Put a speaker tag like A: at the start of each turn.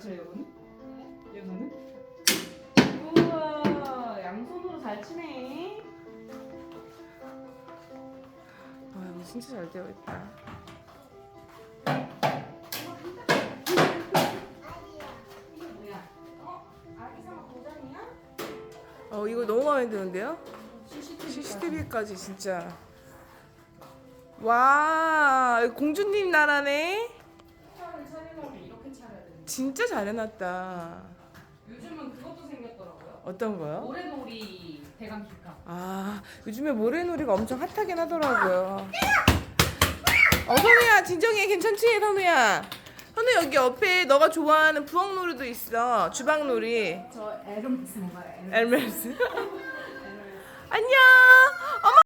A: 않죠, 여보는? 네.
B: 여보는? 우와, 양손으로 잘 치네. 아, 여보 진짜 잘 되어 있다.
A: 어, 이거 너무 마음에 드는데요? CCTV까지 진짜. 와, 공주님 나라네.
B: 차려놓으면 이렇게 차려야 되는데
A: 진짜 잘 해놨다.
B: 요즘은 그것도 생겼더라고요
A: 어떤 거요?
B: 모래놀이 대강 기카
A: 아 요즘에 모래놀이가 엄청 핫하긴 하더라고요. 어 선우야 진정해 괜찮지 선우야. 선우 여기 옆에 너가 좋아하는 부엌놀이도 있어 주방놀이.
B: 저 에르메스 뭔가요?
A: 엘메스.